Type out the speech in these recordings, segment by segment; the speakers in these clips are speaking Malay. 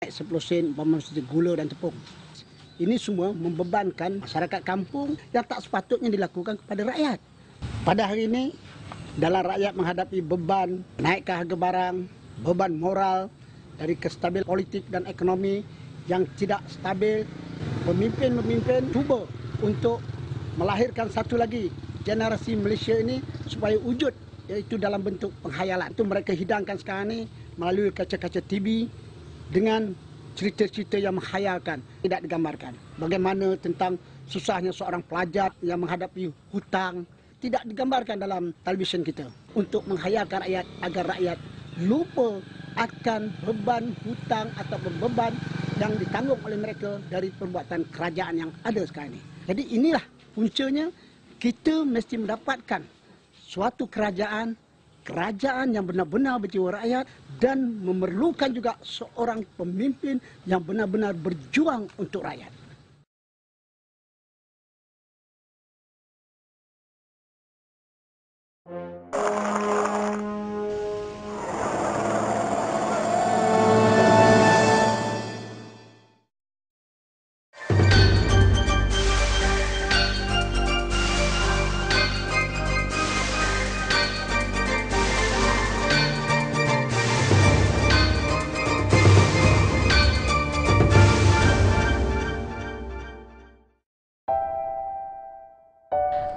naik 10 sen umpama gula dan tepung. Ini semua membebankan masyarakat kampung yang tak sepatutnya dilakukan kepada rakyat. Pada hari ini, dalam rakyat menghadapi beban naikkan harga barang, beban moral dari kestabil politik dan ekonomi yang tidak stabil, pemimpin-pemimpin cuba untuk melahirkan satu lagi generasi Malaysia ini supaya wujud iaitu dalam bentuk penghayalan. Itu mereka hidangkan sekarang ini melalui kaca-kaca TV dengan cerita-cerita yang menghayalkan, tidak digambarkan. Bagaimana tentang susahnya seorang pelajar yang menghadapi hutang, tidak digambarkan dalam televisyen kita. Untuk menghayalkan rakyat agar rakyat lupa akan beban hutang atau beban yang ditanggung oleh mereka dari perbuatan kerajaan yang ada sekarang ini. Jadi inilah puncanya kita mesti mendapatkan suatu kerajaan kerajaan yang benar-benar berjiwa rakyat dan memerlukan juga seorang pemimpin yang benar-benar berjuang untuk rakyat.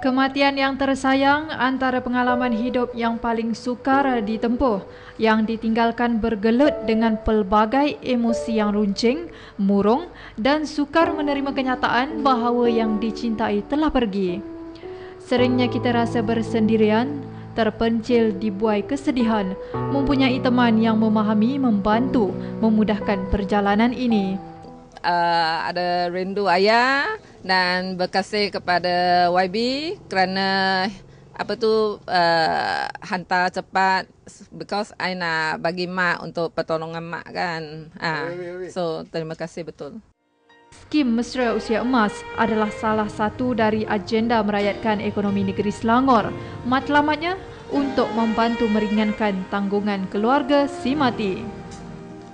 Kematian yang tersayang antara pengalaman hidup yang paling sukar ditempuh yang ditinggalkan bergelut dengan pelbagai emosi yang runcing, murung dan sukar menerima kenyataan bahawa yang dicintai telah pergi. Seringnya kita rasa bersendirian, terpencil di buai kesedihan, mempunyai teman yang memahami, membantu, memudahkan perjalanan ini. Uh, ada rindu ayah, dan berkasih kepada YB kerana apa tu uh, hantar cepat because I nak bagi mak untuk pertolongan mak kan. Ah, uh, so terima kasih betul. Skim Mesra Usia Emas adalah salah satu dari agenda merayatkan ekonomi negeri Selangor. Matlamatnya untuk membantu meringankan tanggungan keluarga si mati.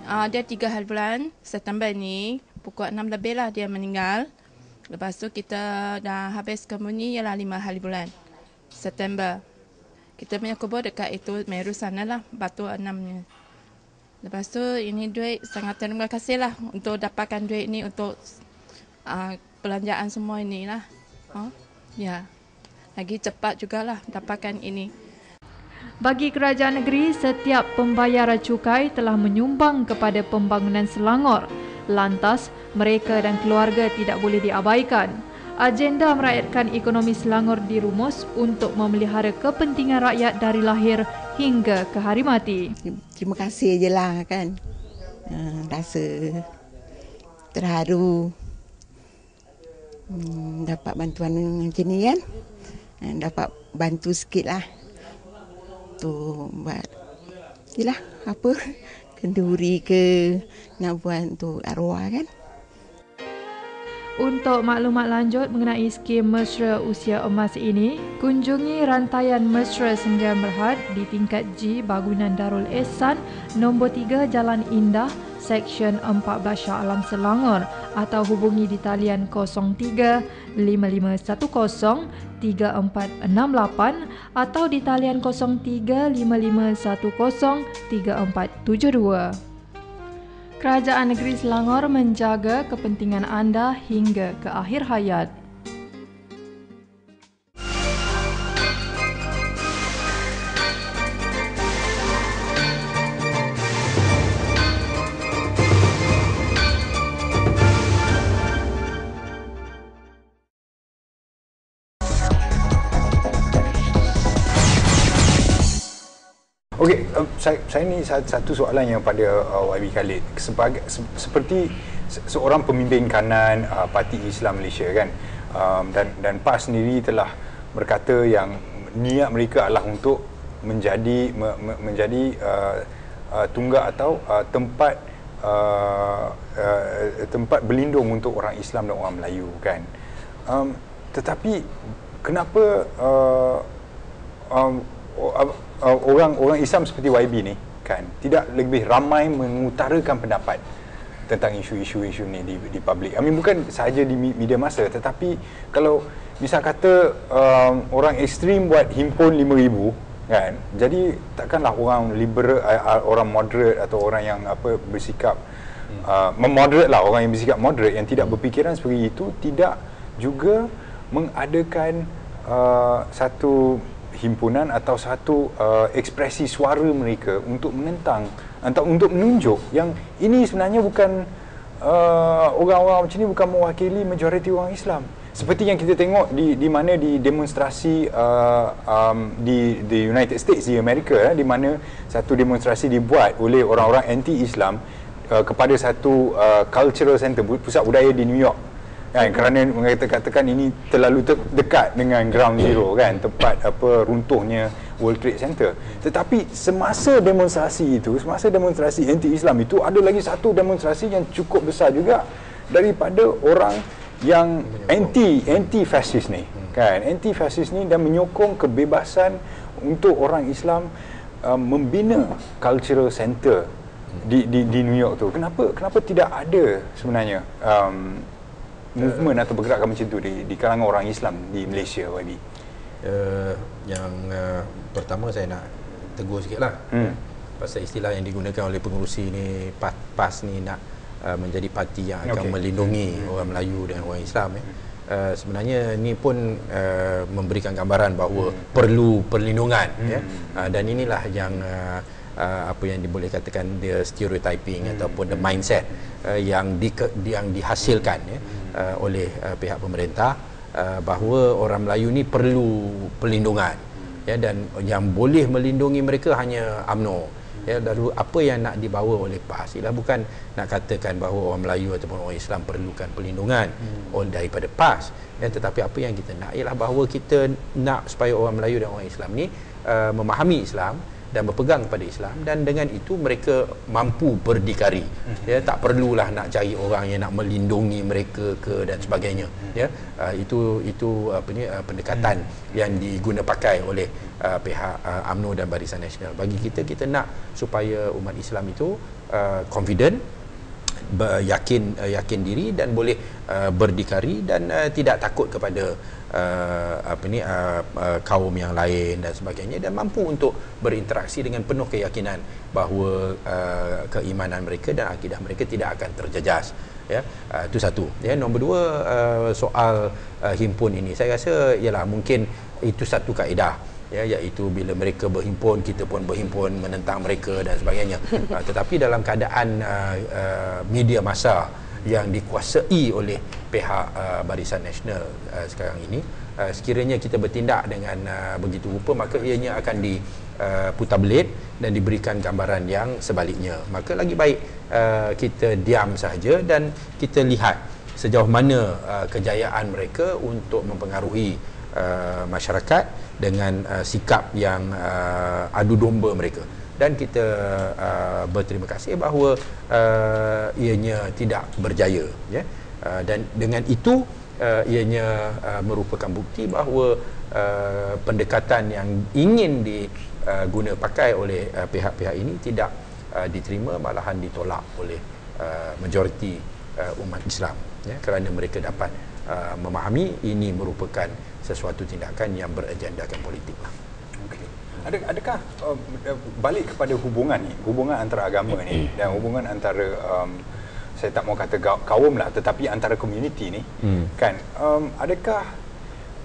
Uh, dia tiga hari bulan September ni pukul 6 lebih lah dia meninggal. Lepas tu kita dah habis kemuni ialah lima hari bulan. September. Kita punya kubur dekat itu Meru sana lah. Batu enamnya. Lepas tu ini duit sangat terima kasih lah untuk dapatkan duit ni untuk uh, belanjaan semua ini lah. Oh, ya. Lagi cepat jugalah dapatkan ini. Bagi kerajaan negeri, setiap pembayar cukai telah menyumbang kepada pembangunan Selangor. Lantas, mereka dan keluarga tidak boleh diabaikan. Agenda merakyatkan ekonomi Selangor dirumus untuk memelihara kepentingan rakyat dari lahir hingga ke hari mati. Terima kasih je lah kan. Uh, rasa terharu hmm, dapat bantuan macam ni kan. Uh, dapat bantu sikit lah. Tu buat. Yelah apa kenduri ke nak buat untuk arwah kan. Untuk maklumat lanjut mengenai skim mesra usia emas ini, kunjungi rantaian mesra Sendirian Berhad di tingkat G Bangunan Darul Ehsan, nombor 3 Jalan Indah, Seksyen 4 Basha Alam Selangor atau hubungi di talian 03 5510 3468 atau di talian 03 5510 3472. Kerajaan Negeri Selangor menjaga kepentingan anda hingga ke akhir hayat. Saya, saya ni satu soalan yang pada uh, YB Khalid sebagai se, seperti se, seorang pemimpin kanan uh, Parti Islam Malaysia kan. Um, dan dan PAS sendiri telah berkata yang niat mereka adalah untuk menjadi me, me, menjadi uh, uh, tunggak atau uh, tempat uh, uh, tempat berlindung untuk orang Islam dan orang Melayu kan. Um, tetapi kenapa uh, um, orang orang Islam seperti YB ni kan tidak lebih ramai mengutarakan pendapat tentang isu-isu isu ni di di public. I mean bukan sahaja di media masa tetapi kalau misal kata um, orang ekstrim buat himpun 5000 kan. Jadi takkanlah orang liberal uh, orang moderate atau orang yang apa bersikap uh, memoderate lah orang yang bersikap moderate yang tidak berfikiran seperti itu tidak juga mengadakan uh, satu himpunan atau satu uh, ekspresi suara mereka untuk menentang atau untuk menunjuk yang ini sebenarnya bukan uh, orang-orang macam ni bukan mewakili majoriti orang Islam. Seperti yang kita tengok di di mana di demonstrasi uh, um, di di United States di Amerika eh, di mana satu demonstrasi dibuat oleh orang-orang anti-Islam uh, kepada satu uh, cultural center pusat budaya di New York kan kerana mengatakan ini terlalu te- dekat dengan ground zero kan tempat apa runtuhnya World Trade Center. Tetapi semasa demonstrasi itu semasa demonstrasi anti-Islam itu ada lagi satu demonstrasi yang cukup besar juga daripada orang yang anti anti fasis ni. Kan anti fasis ni dan menyokong kebebasan untuk orang Islam um, membina cultural center di di di New York tu. Kenapa kenapa tidak ada sebenarnya um, movement atau pergerakan macam tu di di kalangan orang Islam di Malaysia YB uh, yang uh, pertama saya nak tegur sikit lah Hmm. pasal istilah yang digunakan oleh pengurusi ni PAS, PAS ni nak uh, menjadi parti yang akan Okey. melindungi orang Melayu dan orang Islam eh. Uh, sebenarnya ni pun uh, memberikan gambaran bahawa perlu perlindungan ya uh, dan inilah yang uh, uh, apa yang diboleh katakan the stereotyping ataupun the mindset uh, yang di, yang dihasilkan ya uh, oleh uh, pihak pemerintah uh, bahawa orang Melayu ni perlu perlindungan ya dan yang boleh melindungi mereka hanya AMNO ya. Lalu apa yang nak dibawa oleh PAS ialah bukan nak katakan bahawa orang Melayu ataupun orang Islam perlukan perlindungan hmm. oleh daripada PAS ya. Tetapi apa yang kita nak ialah bahawa kita nak supaya orang Melayu dan orang Islam ni uh, memahami Islam dan berpegang kepada Islam dan dengan itu mereka mampu berdikari. Ya tak perlulah nak cari orang yang nak melindungi mereka ke dan sebagainya. Ya uh, itu itu apa ni uh, pendekatan yang diguna pakai oleh uh, pihak uh, AMNO dan Barisan Nasional. Bagi kita kita nak supaya umat Islam itu uh, confident ber- yakin uh, yakin diri dan boleh uh, berdikari dan uh, tidak takut kepada uh, apa ni uh, uh, kaum yang lain dan sebagainya. Dan mampu untuk berinteraksi dengan penuh keyakinan bahawa uh, keimanan mereka dan akidah mereka tidak akan terjejas ya. Uh, itu satu ya. Nombor dua uh, soal uh, himpun ini. Saya rasa ialah mungkin itu satu kaedah ya iaitu bila mereka berhimpun kita pun berhimpun menentang mereka dan sebagainya. Uh, tetapi dalam keadaan uh, uh, media masa yang dikuasai oleh pihak uh, Barisan Nasional uh, sekarang ini. Uh, sekiranya kita bertindak dengan uh, begitu rupa maka ianya akan di uh, putar belit dan diberikan gambaran yang sebaliknya. Maka lagi baik uh, kita diam saja dan kita lihat sejauh mana uh, kejayaan mereka untuk mempengaruhi uh, masyarakat dengan uh, sikap yang uh, adu domba mereka dan kita uh, berterima kasih bahawa uh, ianya tidak berjaya ya uh, dan dengan itu uh, ianya uh, merupakan bukti bahawa uh, pendekatan yang ingin diguna pakai oleh uh, pihak-pihak ini tidak uh, diterima malahan ditolak oleh uh, majoriti uh, umat Islam ya kerana mereka dapat uh, memahami ini merupakan sesuatu tindakan yang beragendakan politik. Ada adakah uh, balik kepada hubungan ni, hubungan antara agama ni dan hubungan antara um, saya tak mau kata kaum lah tetapi antara komuniti ni Hmm. kan? Um, adakah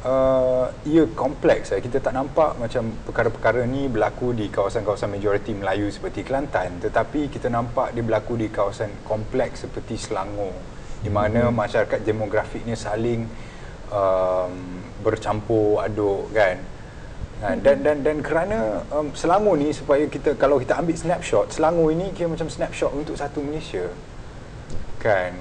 uh, ia kompleks? Eh? kita tak nampak macam perkara-perkara ni berlaku di kawasan-kawasan majoriti Melayu seperti Kelantan tetapi kita nampak dia berlaku di kawasan kompleks seperti Selangor di mana masyarakat demografiknya saling um, bercampur aduk kan Ha, dan dan dan kerana um, Selangor ni supaya kita kalau kita ambil snapshot Selangor ini kira macam snapshot untuk satu Malaysia. Kan?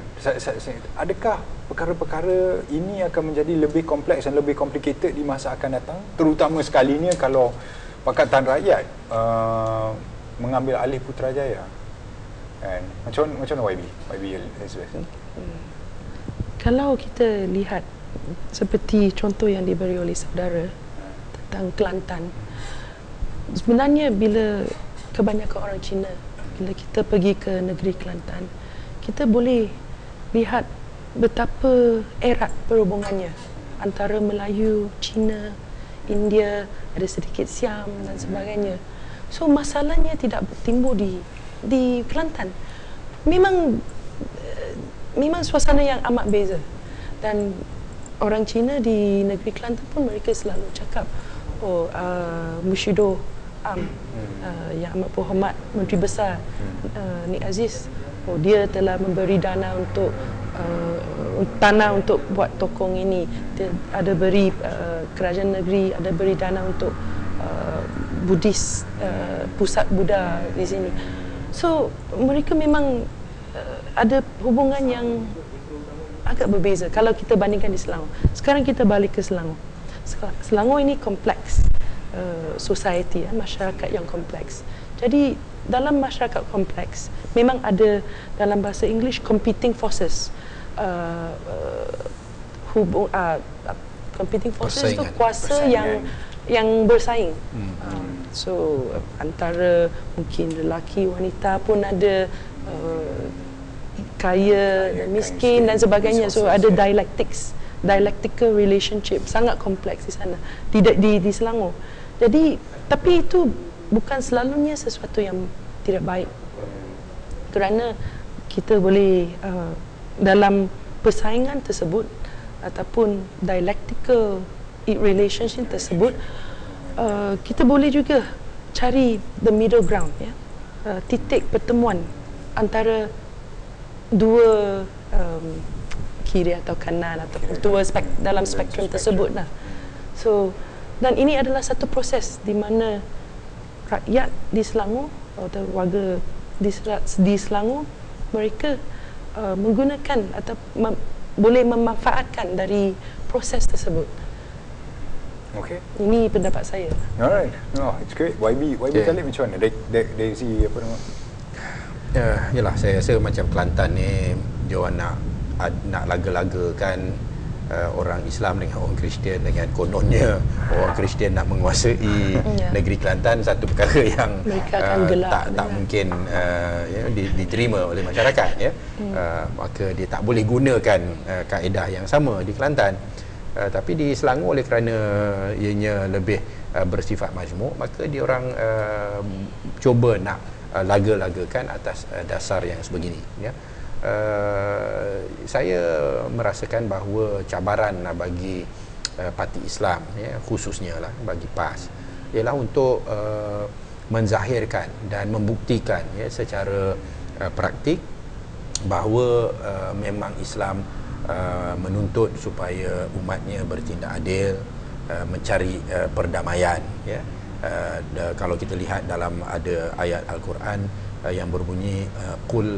Adakah perkara-perkara ini akan menjadi lebih kompleks dan lebih complicated di masa akan datang? Terutama sekalinya kalau Pakatan Rakyat uh, mengambil alih Putrajaya. Kan? Macam macam YB YB Elizabeth? Kalau kita lihat seperti contoh yang diberi oleh saudara tentang Kelantan, sebenarnya bila kebanyakan orang Cina, bila kita pergi ke negeri Kelantan, kita boleh lihat betapa erat perhubungannya antara Melayu, Cina, India, ada sedikit Siam dan sebagainya. So masalahnya tidak timbul di di Kelantan. Memang eh, memang suasana yang amat beza. Dan orang Cina di negeri Kelantan pun mereka selalu cakap oh uh, Mushido Am uh, yang amat berhormat Menteri Besar uh, Nik Aziz. Oh dia telah memberi dana untuk uh, tanah untuk buat tokong ini. Dia ada beri uh, kerajaan negeri ada beri dana untuk uh, Buddhis uh, pusat Buddha di sini. So mereka memang uh, ada hubungan yang agak berbeza kalau kita bandingkan di Selangor. Sekarang kita balik ke Selangor. Sel- Selangor ini kompleks uh, society ya, masyarakat yang kompleks. Jadi dalam masyarakat kompleks memang ada dalam bahasa English competing forces. Uh, uh, hubung uh, uh, competing forces itu Persaingan. kuasa Persaingan. yang yang bersaing. Hmm. Um, so uh, antara mungkin lelaki wanita pun ada uh, kaya dan miskin dan sebagainya. So ada dialectics, dialectical relationship sangat kompleks di sana di di, di Selangor. Jadi tapi itu bukan selalunya sesuatu yang tidak baik. Kerana kita boleh uh, dalam persaingan tersebut ataupun dialectical relationship tersebut uh, kita boleh juga cari the middle ground ya. Uh, titik pertemuan antara dua um, kiri atau kanan atau dua spek, dalam spektrum tersebut lah. So dan ini adalah satu proses di mana rakyat di Selangor atau warga di, di Selangor mereka uh, menggunakan atau mem- boleh memanfaatkan dari proses tersebut. Okay. Ini pendapat saya. Alright. Oh, it's great. YB, YB Okay. Khalid macam mana? Dari, dari, dari si apa nama? Ya, yalah saya rasa macam Kelantan ni dia orang nak ad- nak laga-lagakan uh, orang Islam dengan orang Kristian dengan kononnya orang Kristian nak menguasai Ya. negeri Kelantan satu perkara yang uh, tak tak mungkin uh, ya, di, diterima oleh masyarakat ya. Uh, maka dia tak boleh gunakan uh, kaedah yang sama di Kelantan. Uh, tapi di Selangor oleh kerana ianya lebih uh, bersifat majmuk maka dia orang uh, cuba nak uh, laga-lagakan atas uh, dasar yang sebegini ya. Uh, saya merasakan bahawa cabaran uh, bagi uh, parti Islam ya khususnya lah bagi PAS ialah untuk uh, menzahirkan dan membuktikan ya secara uh, praktik bahawa uh, memang Islam uh, menuntut supaya umatnya bertindak adil, uh, mencari uh, perdamaian ya. Uh, da, kalau kita lihat dalam ada ayat al-Quran uh, yang berbunyi uh, qul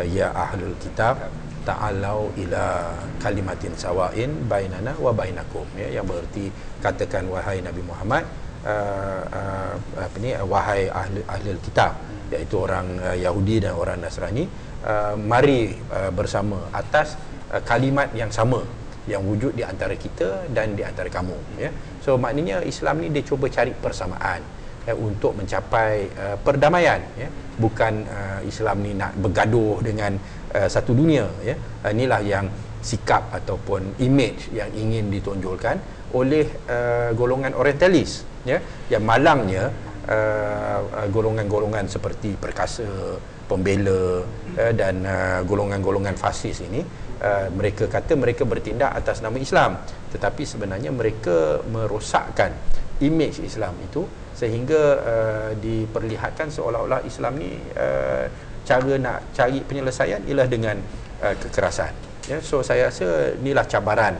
ya ahlul kitab ta'alau ila kalimatin sawain bainana wa bainakum. Ya yang bererti katakan wahai Nabi Muhammad uh, uh, apa ni wahai ahli ahli kitab iaitu orang uh, Yahudi dan orang Nasrani uh, mari uh, bersama atas uh, kalimat yang sama yang wujud di antara kita dan di antara kamu. Ya so maknanya Islam ni dia cuba cari persamaan ya, untuk mencapai uh, perdamaian ya. Bukan uh, Islam ni nak bergaduh dengan uh, satu dunia ya. Uh, inilah yang sikap ataupun image yang ingin ditonjolkan oleh uh, golongan orientalis ya. Yang malangnya uh, golongan-golongan seperti perkasa pembela uh, dan uh, golongan-golongan fasis ini uh, mereka kata mereka bertindak atas nama Islam. Tetapi sebenarnya mereka merosakkan image Islam itu sehingga uh, diperlihatkan seolah-olah Islam ni uh, cara nak cari penyelesaian ialah dengan uh, kekerasan. Ya so saya rasa inilah cabaran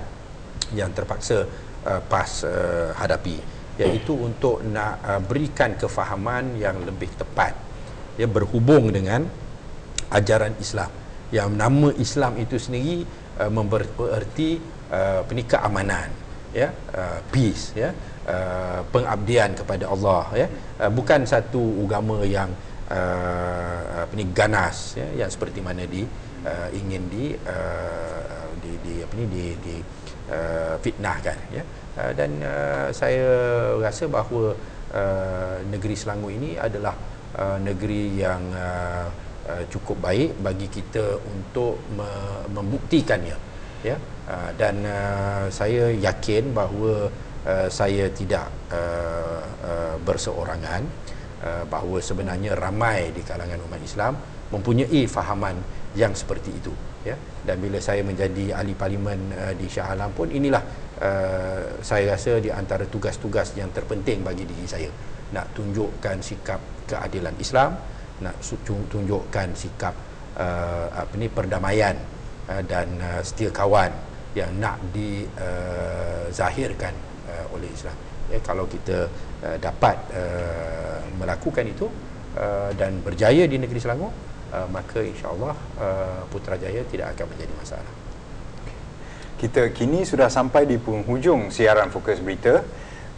yang terpaksa uh, PAS uh, hadapi. Iaitu untuk nak uh, berikan kefahaman yang lebih tepat. Ya berhubung dengan ajaran Islam. Yang nama Islam itu sendiri uh, bererti uh, apa ni keamanan ya uh, peace ya uh, pengabdian kepada Allah ya. Uh, bukan satu agama yang uh, apa ni ganas ya yang seperti mana di uh, ingin di uh, di di apa ni di di uh, fitnahkan ya. Uh, dan uh, saya rasa bahawa uh, negeri Selangor ini adalah uh, negeri yang uh, uh, cukup baik bagi kita untuk me- membuktikannya ya uh, dan uh, saya yakin bahawa uh, saya tidak berseorangan bahawa sebenarnya ramai di kalangan umat Islam mempunyai fahaman yang seperti itu ya. Dan bila saya menjadi ahli parlimen di Shah Alam pun inilah saya rasa di antara tugas-tugas yang terpenting bagi diri saya. Nak tunjukkan sikap keadilan Islam nak tunjukkan sikap apa ni perdamaian dan setia kawan yang nak dizahirkan uh, oleh Islam ya kalau kita uh, dapat uh, melakukan itu uh, dan berjaya di negeri Selangor uh, maka insyaallah uh, Putrajaya tidak akan menjadi masalah Kita kini sudah sampai di penghujung siaran Fokus Berita.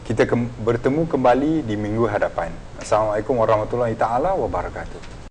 Kita ke- bertemu kembali di minggu hadapan. Assalamualaikum warahmatullahi taala wabarakatuh.